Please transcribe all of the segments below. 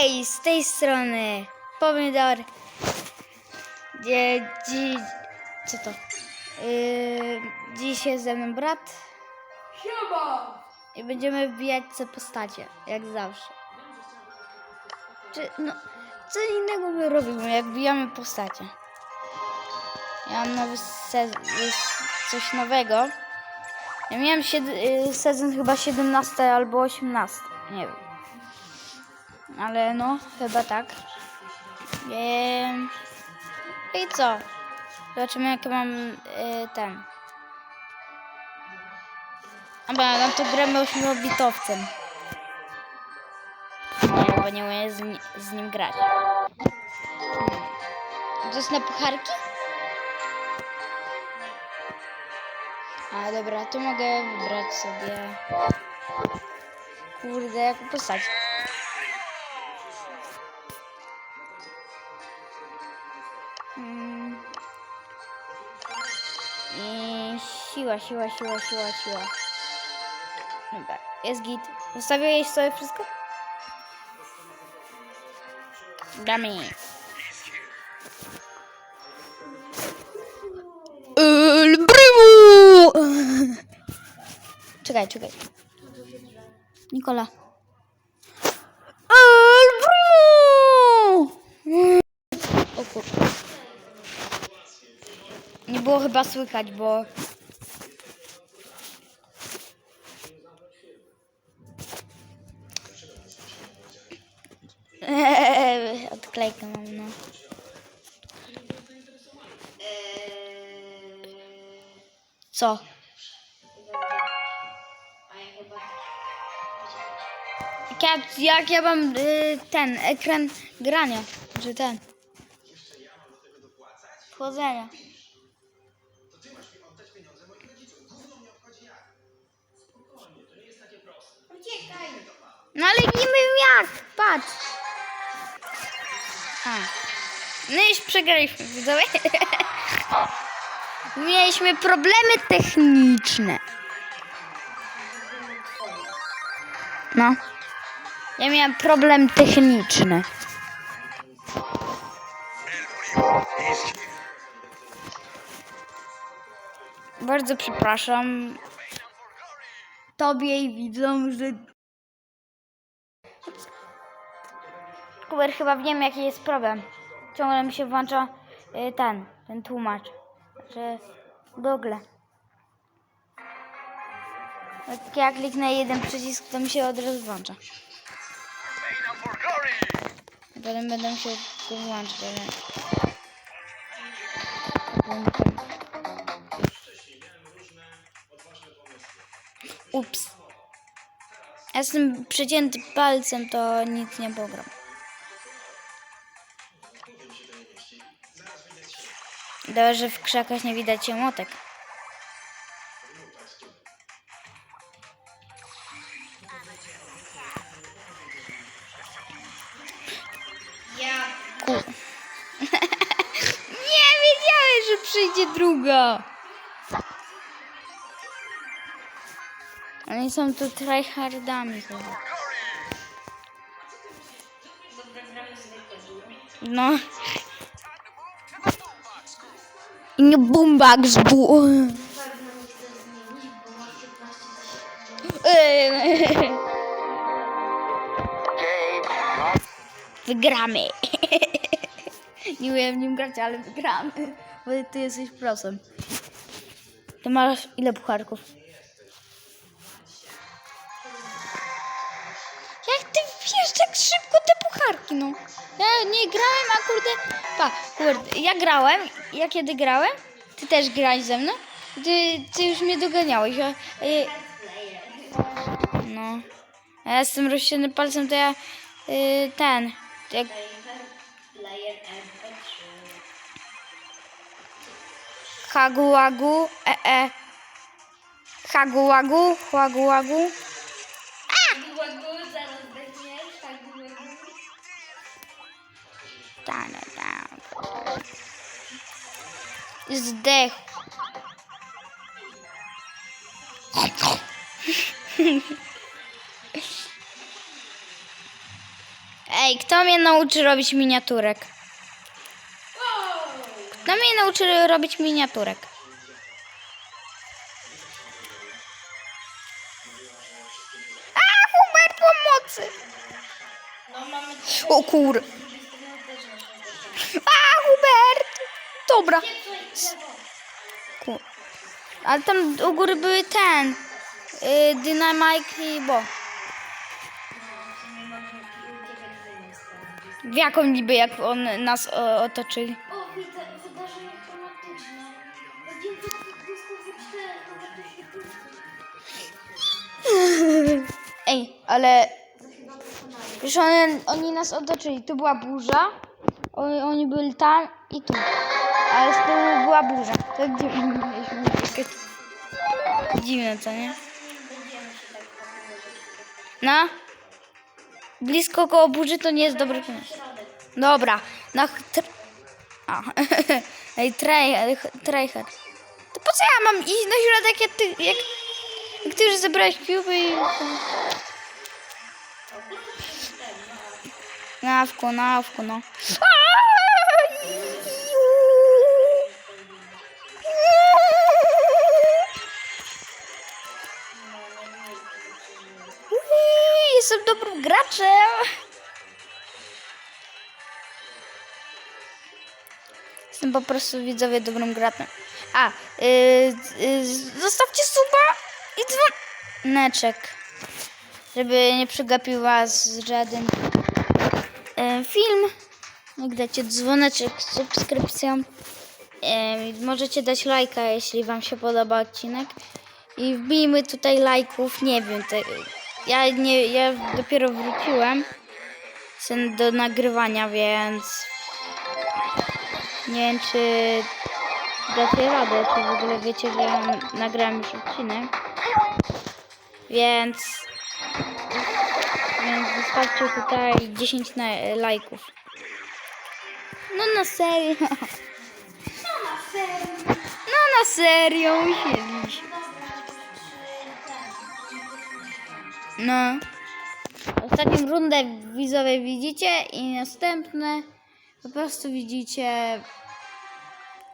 Hej, z tej strony Pomidor. Dzie, dzi, co to? Yy, dziś jest ze mną brat Siema! i będziemy wbijać te postacie, jak zawsze. Czy, no, co innego my robimy, jak wbijamy postacie. Ja mam nowy sezon, coś nowego. Ja miałem y, sezon chyba 17 albo 18, nie wiem. Ale no, chyba tak. Wiem. I co? Zobaczymy jaki mam y, ten. Dobra, no to gramy ośmiobitowcem. Bo nie umiem z, ni- z nim grać. Hmm. To jest na pucharki? A dobra, to mogę wybrać sobie. Kurde, jaką postać. Siła, siła, siła, siła, siła. Dobra, jest git. Zostawiłeś sobie wszystko? Damy. El primo! Czekaj, czekaj. Nikola. El primo! O kurde. Nie było chyba słychać, bo... Co? Jak ja, jak ja mam y, ten ekran grania, czy ten? Chłodzenia. No ale nie wiem jak, patrz. A. No już przegraliśmy, widzowie. Mieliśmy problemy techniczne. No. Ja miałem problem techniczny. Bardzo przepraszam tobie i widzom, że... Kuber, chyba wiem jaki jest problem. Ciągle mi się włącza y, ten, ten tłumacz. Że Google. Jak ja kliknę jeden przycisk, to mi się od razu włącza. Potem będę musiał go włączyć, ale... Ups. Ja jestem przecięty palcem, to nic nie pogram. Dobrze, że w krzakach nie widać emotek. Ja. Ku. nie wiedziałem, że przyjdzie druga. Oni są tu tryhardami chyba. No. I nie bumbak z bu... Wygramy. Nie umiem w nim grać, ale wygramy. Bo ty jesteś prosem. Ty masz ile pucharków? Jak ty wiesz tak szybko te pucharki, no? Ja nie grałem, a kurde... Pa, kurde, ja grałem, ja kiedy grałem, ty też grałeś ze mną, ty, ty już mnie doganiałeś, a... a- no. A ja z tym rozsianym palcem, to ja... y, ten... Jak, Player MP3. Hagu łagu, e e. Hagu łagu, łagu łagu. Zdech. Ej, kto mnie nauczy robić miniaturek? Kto mnie nauczy robić miniaturek? A, Hubert, pomocy! O kur... A, Hubert! Dobra. Kur... Ale tam u góry były ten... Y, Dynamite i Bo. W jaką niby, jak on nas o, otoczyli? O, widzę wydarzenie klimatyczne. Będziemy dyskutować Ej, ale... Wiesz, oni, oni nas otoczyli. Tu była burza. Oni, byli tam i tu. Ale z tyłu była burza. To gdzie mieliśmy uciekać? Dziwne, co nie? No. Blisko koło burzy to nie jest dobry pomysł. Dobra. No, tr... A. Ej, try, tryhard. To po co ja mam iść na środek, jak ty, jak, jak ty już zebrałeś piłkę i... Nawku, nawku, no. Ui, Jestem dobrym graczem. Jestem po prostu widzowie dobrym graczem. A, yy, yy, zostawcie suba i dzwoneczek, żeby nie przegapił was żaden e, film. Jak dacie dzwoneczek z subskrypcją. E, możecie dać lajka, jeśli wam się podoba odcinek. I wbijmy tutaj lajków, nie wiem, te, ja, nie, ja dopiero wróciłem do nagrywania, więc nie wiem, czy dacie radę, czy w ogóle wiecie, że ja nagrałem już odcinek. Więc więc wystarczy tutaj 10 na, lajków. No na serio. No na serio, usiedliś. No. Ostatnią rundę widzowie widzicie i następne po prostu widzicie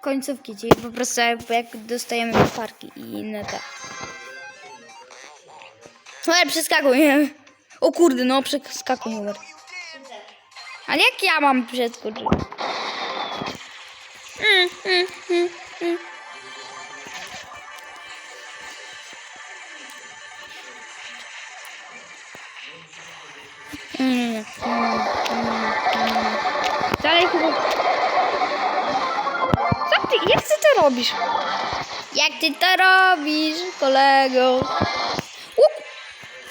końcówki, czyli po prostu jak, dostajemy parki i inne te. No ale przeskakuj. O kurde, no przeskakuj numer. Ale jak ja mam przeskoczyć? Mm, mm, mm, mm. Dalej chyba. Co ty? Jak ty to robisz? Jak ty to robisz, kolego?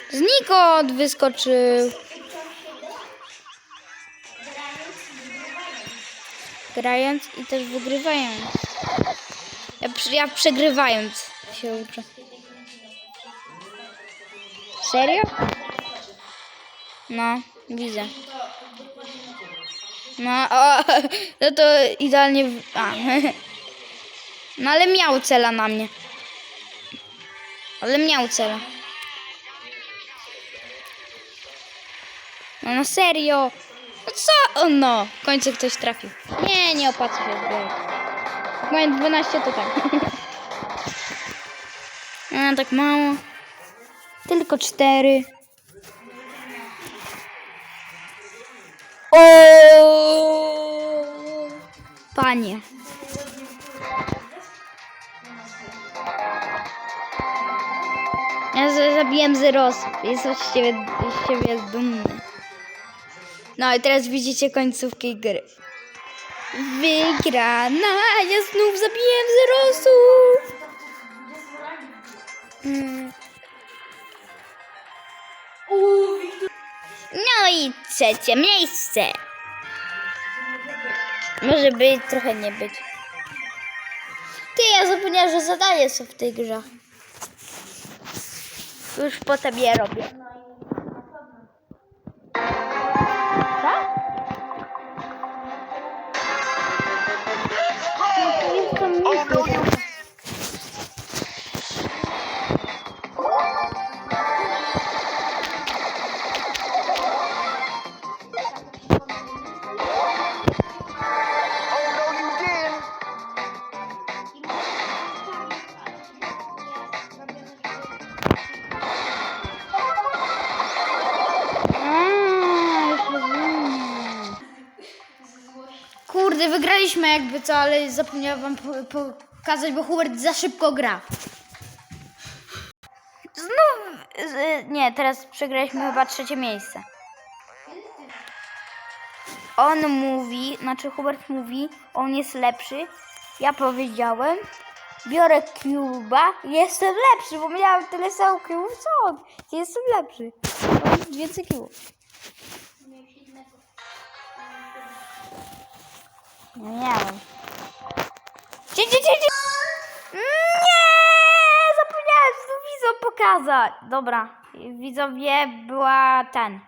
Znikąd wyskoczył. Grając i też wygrywając. Ja, ja przegrywając się uczę. Serio? No, widzę. No, o, no to idealnie. A. No ale miał cela na mnie. Ale miał cela. No na serio. No co? O no, w końcu ktoś trafił. Nie, nie opłaca się zbierać. Mają 12 to tak. A, tak mało. Tylko 4. O! Panie. Ja zabiłem zero osób. Jestem z ciebie, z dumny. No i teraz widzicie końcówkę gry. Wygrana! Ja znów zabiłem zero osób! Mm. No i trzecie miejsce. Może być, trochę nie być. Ty, ja zapomniałam, że zadanie są w tej grze. Już potem je robię. Wygraliśmy jakby co, ale zapomniałam wam po- pokazać, bo Hubert za szybko gra. Znów, nie, teraz przegraliśmy chyba trzecie miejsce. On mówi, znaczy Hubert mówi, on jest lepszy. Ja powiedziałem, biorę Cuba, jestem lepszy, bo miałem tyle samo Cubów co on. Jestem lepszy. Mam więcej Cubów. Nie miałem. Cie, cie, cie, cie. Nie! Zapomniałem tu widzom pokazać. Dobra, widzowie była ten.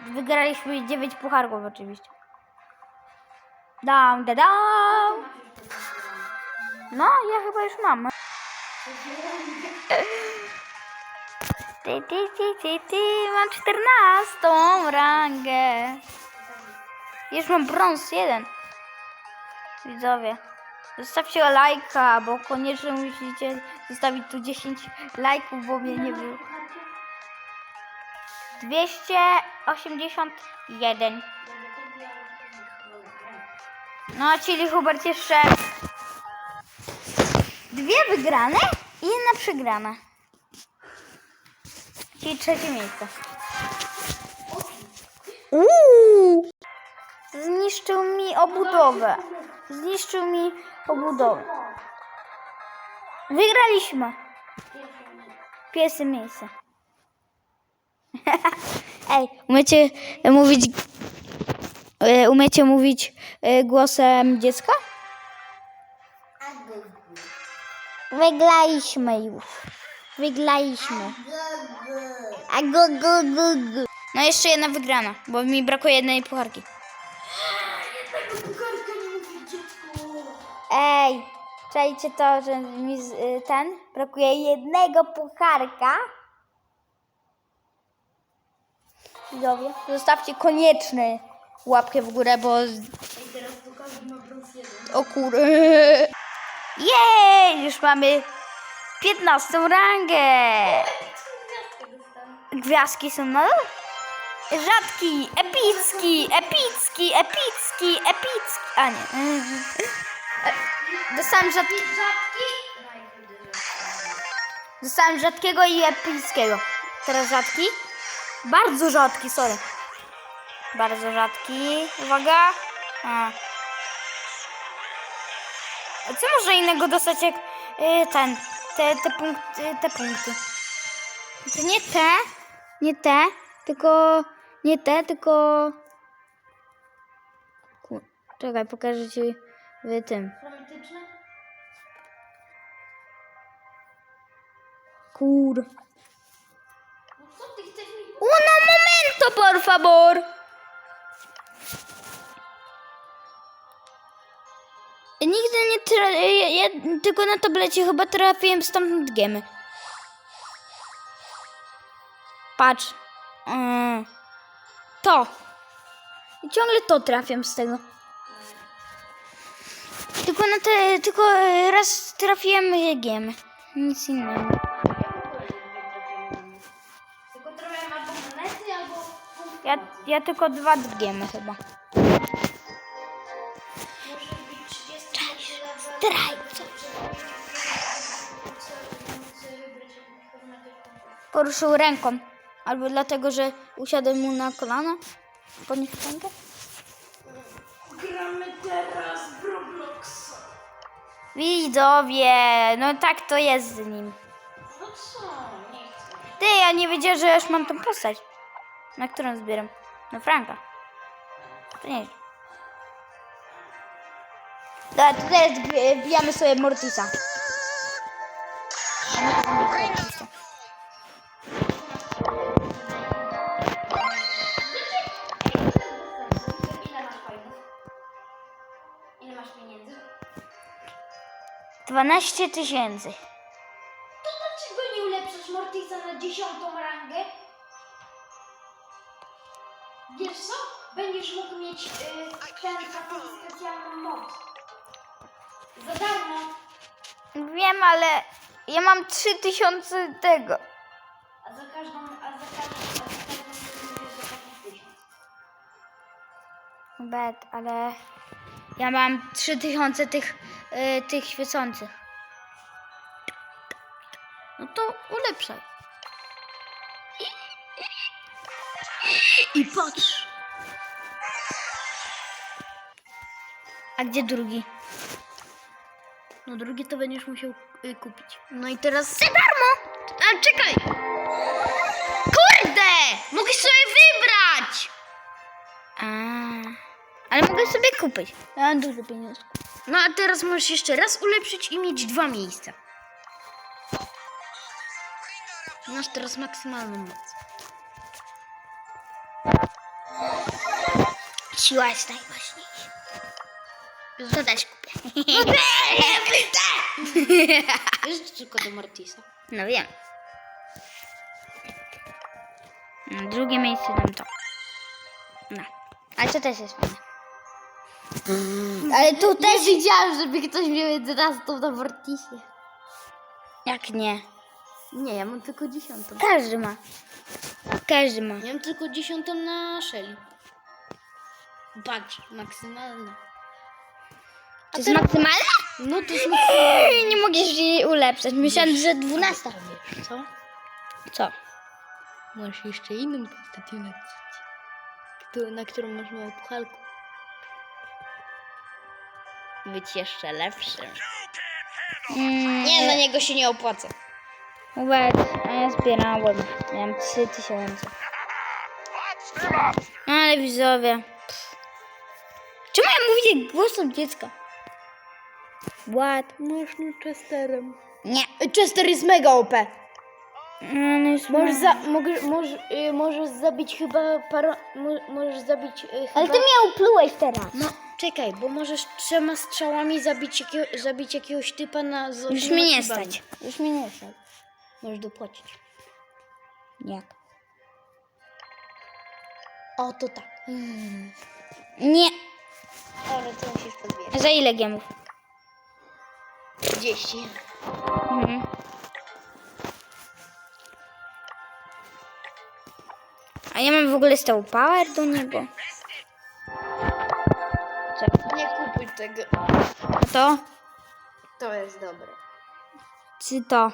Wygraliśmy 9 pucharków oczywiście. Dam, da, dam. No, ja chyba już mam. Ty, ty, ty, ty, ty, mam 14 rangę. Już mam brąz jeden. Widzowie, zostawcie lajka, bo koniecznie musicie zostawić tu 10 lajków, bo mnie nie było. 281. No, czyli Hubert jeszcze dwie wygrane i jedna przegrana. Czyli trzecie miejsce. Uuu! Zniszczył mi obudowę. Zniszczył mi obudowę. Wygraliśmy. Pierwsze miejsce. Ej, umiecie mówić e, umiecie mówić e, głosem dziecka? Wygraliśmy już. Wygraliśmy. A go, go, go, go. No jeszcze jedna wygrana, bo mi brakuje jednej pucharki. Ej, czajcie to, że mi y, ten brakuje jednego pucharka. Zostawcie koniecznie łapkę w górę, bo... O kur... Jej, już mamy 15 rangę. Gwiazdki są na. Rzadki, epicki, epicki, epicki, epicki. A nie. Dostałem rzadki. Dostałem rzadkiego i epickiego. Teraz rzadki. Bardzo rzadki, sorry. Bardzo rzadki. Uwaga. A. A co można innego dostać jak y, ten, te, te, punkty, te punkty? To nie te, nie te, tylko, nie te, tylko... Czekaj, pokażę ci w tym. Kur... No co ty chcesz mi... Uno momento, por favor. Nigdy nie tra... ja, ja tylko na tablecie chyba trafiłem stamtąd gemy. Patrz. Mm. To. I ciągle to trafiam z tego. Tylko na te... Tylko raz trafiłem gemy. Nic innego. Ja, ja tylko dwa gemy chyba. Może być 30 Zdrajco. Poruszył ręką. Albo dlatego, że usiadłem mu na kolana. Podniósł rękę. Gramy teraz w Robloxa. Widzowie, no tak to jest z nim. No co? Nie chcę. Ty, ja nie wiedziałem, że już mam tą postać. Na którą zbieram? Na Franka. To nie Dobra, to teraz wbi- wbijamy sobie Mortisa. Ile masz fajnych? Ile masz pieniędzy? 12 tysięcy. To dlaczego nie ulepszasz Mortisa na dziesiątą Y, ten taką specjalną moc. Za darmo. Wiem, ale ja mam 3000 tego. A za każdą, a za każdą, a za każdą będziesz zapłacić tysiąc. Bet, ale Ja mam 3000 tych, y, tych świecących. No to ulepszaj. I patrz. A gdzie drugi? No drugi to będziesz musiał y, kupić. No i teraz za darmo! A czekaj! Kurde! Mogę sobie wybrać! A, ale mogę sobie kupić. Ja mam dużo pieniędzy. No a teraz możesz jeszcze raz ulepszyć i mieć dwa miejsca. Masz teraz maksymalną moc. Siła jest najważniejsza. To też kupię. No Jest tylko do Mortisa. No wiem. No, Drugie miejsce dam to. No. Ale to też jest fajne. Ale tu też... Nie widziałam, żeby ktoś miał 11 na Mortisie. Jak nie? Nie, ja mam tylko dziesiątą. Każdy ma. Każdy ma. Ja mam tylko dziesiątą na Shelly. Patrz, maksymalna. To jest maksymalne? No to jest maksymalna. Nie mogę jej ulepszać. Myślałem, że 12. Co? Co? Masz jeszcze inną postać ulepszyć. Na którą masz małą puchalkę. Być jeszcze lepszym. Mm, Nie, na niego się nie opłaca. Uwaga, a ja zbierałem. Miałem 3000. Ale widzowie. Czemu ja mówię głosem dziecka? What? Można Chesterem. Nie. Chester jest mega OP. Ale już Możesz, mam. za, możesz, możesz, y, możesz zabić chyba paro, mo, możesz zabić y, chyba... Ale ty mnie uplułeś teraz. No, czekaj, bo możesz trzema strzałami zabić, jakiego, zabić jakiegoś typa na... z Już mi nie stać. Już mi nie stać. Możesz dopłacić. Jak? O, to tak. Mm. Nie. Ale to musisz podbierać. Za ile gemów? 30. Mhm. A ja mam w ogóle stał power do niego. Co? Nie kupuj tego. A to? To jest dobre. Czy to?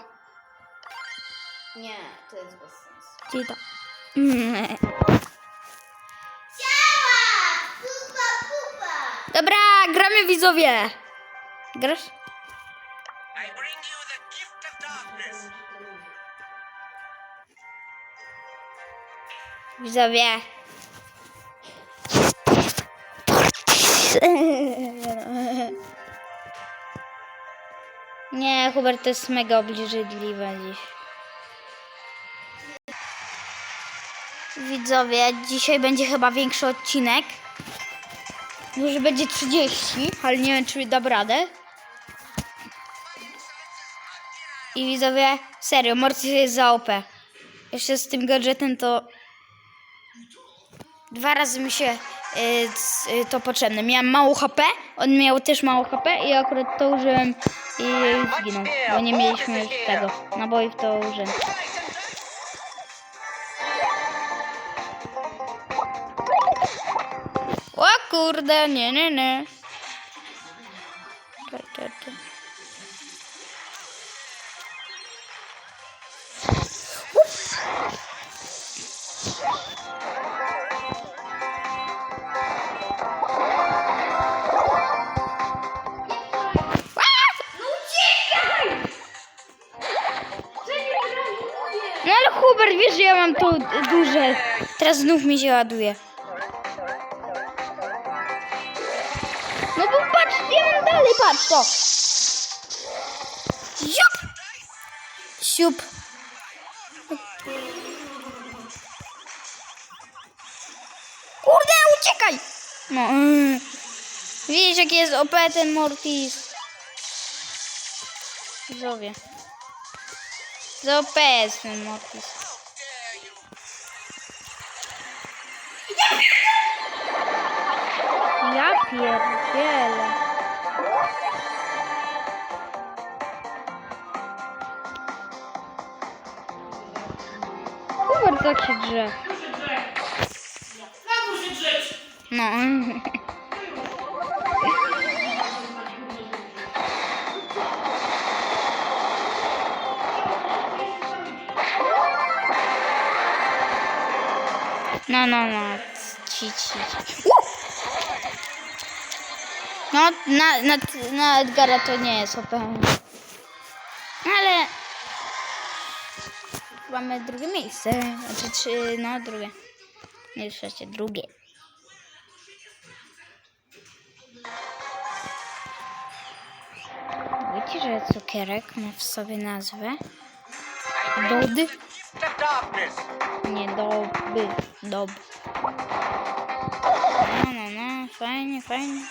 Nie, to jest bez sensu. Czy to? Mm. Dobra, gramy widzowie. Grasz? Widzowie. Nie, Hubert to jest mega obrzydliwe dziś. Widzowie, dzisiaj będzie chyba większy odcinek. Może będzie 30, ale nie wiem, czy dam radę. I widzowie, serio, Mortis jest za OP. Jeszcze z tym gadżetem to dwa razy mi się y, y, to potrzebne. Miałem mało HP, on miał też mało HP i akurat to użyłem i zginął. Bo nie mieliśmy tego. Naboi w to użyłem. O kurde, nie, nie, nie. Wiesz, że ja mam to duże. Teraz znów mi się ładuje. No bo patrz, ja mam dalej, patrz to. Siup! Siup. Kurde, uciekaj! No. mm. Widzisz, jaki jest OP ten Mortis. Zowie. OP jest ten Mortis. pierdziele. Zobacz, jak się drze. No. No, no, no. Ci, ci, ci. No, na, na, na Edgara to nie jest OP. Ale... Mamy drugie miejsce. Znaczy trzy, no drugie. Nie trzecie, drugie. Wiecie, że cukierek ma w sobie nazwę? Dody? Nie doby, dob. No, no, no, fajnie, fajnie.